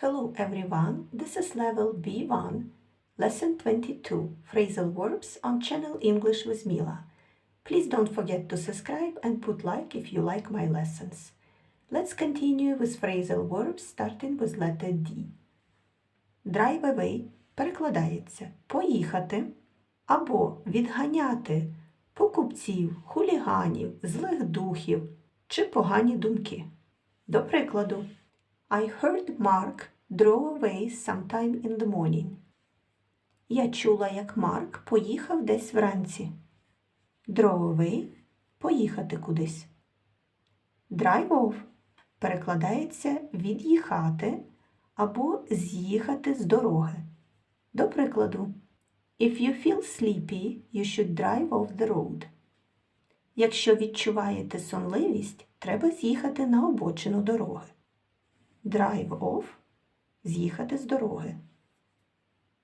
Hello everyone, this is level B1, lesson 22, phrasal verbs on channel English with Mila. Please don't forget to subscribe and put like if you like my lessons. Let's continue with phrasal verbs starting with letter D. Drive away перекладається поїхати або відганяти покупців, хуліганів, злих духів чи погані думки. До прикладу, I heard Mark drove away sometime in the morning. Я чула, як Марк поїхав десь вранці. Drove away – поїхати кудись. Drive off перекладається від'їхати або з'їхати з дороги. До прикладу, If you feel sleepy, you should drive off the road. Якщо відчуваєте сонливість, треба з'їхати на обочину дороги. Drive off – з'їхати з дороги.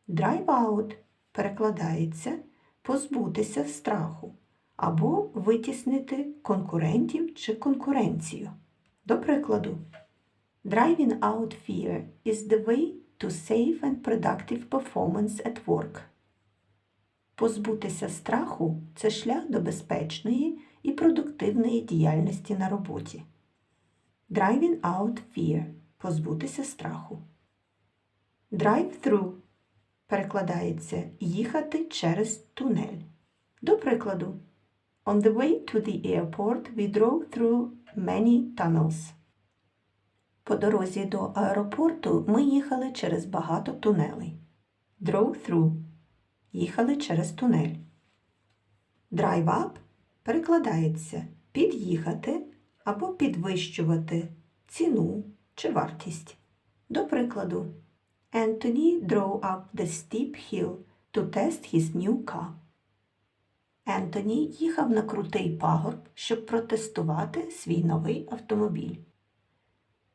Drive out перекладається позбутися страху або витіснити конкурентів чи конкуренцію. До прикладу, Driving out fear is the way to safe and productive performance at work. Позбутися страху це шлях до безпечної і продуктивної діяльності на роботі. Driving out fear позбутися страху. Drive through перекладається їхати через тунель. До прикладу, On the way to the airport we drove through many tunnels. По дорозі до аеропорту ми їхали через багато тунелей. Drove through їхали через тунель. Drive up перекладається під'їхати або підвищувати ціну чи вартість. До прикладу, Anthony drove up the steep hill to test his new car. Ентоні їхав на крутий пагорб, щоб протестувати свій новий автомобіль.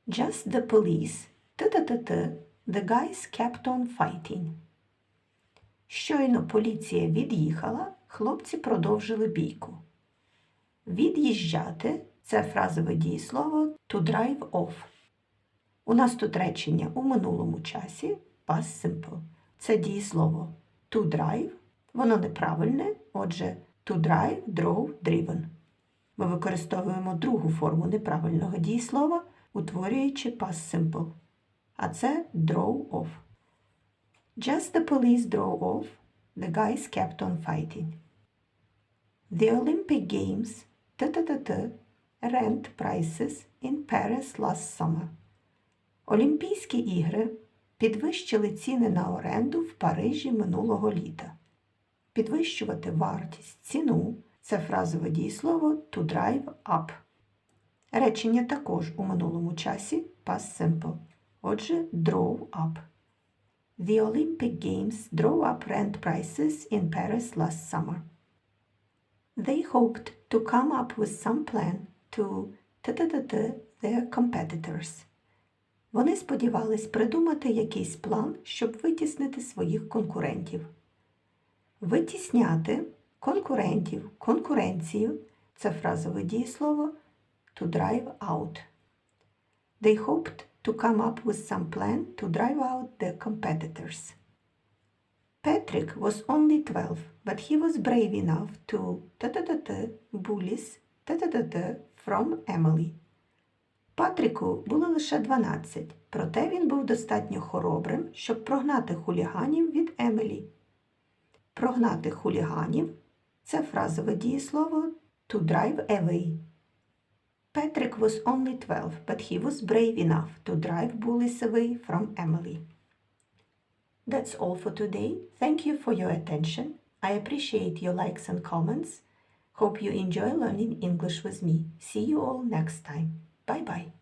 Just the police. Т-т-т-т. The guys kept on fighting. Щойно поліція від'їхала, хлопці продовжили бійку. Від'їжджати це фразове дієслово to drive off. У нас тут речення у минулому часі past simple. Це дієслово to drive, воно неправильне, отже, to drive, drove, driven. Ми використовуємо другу форму неправильного дієслова, утворюючи past simple. А це drove off. Just the police drove off, the guys kept on fighting. The Olympic Games т-т-т-т, rent prices in Paris last summer. Олімпійські ігри підвищили ціни на оренду в Парижі минулого літа. Підвищувати вартість, ціну це фразове дієслово to drive up. Речення також у минулому часі past simple. Отже, drove up. The Olympic Games drove up rent prices in Paris last summer. They hoped to come up with some plan to their competitors. Вони сподівались придумати якийсь план, щоб витіснити своїх конкурентів. Витісняти конкурентів, конкуренцію це фразове дієслово to drive out. They hoped to come up with some plan to drive out their competitors. Patrick was only 12, but he was brave enough to bullies from Emily. Патріку було лише 12, проте він був достатньо хоробрим, щоб прогнати хуліганів від Емілі. Прогнати хуліганів це фразове дієслово to drive away. Patrick was only 12, but he was brave enough to drive bullies away from Emily. That's all for today. Thank you for your attention. I appreciate your likes and comments. Hope you enjoy learning English with me. See you all next time. Bye bye.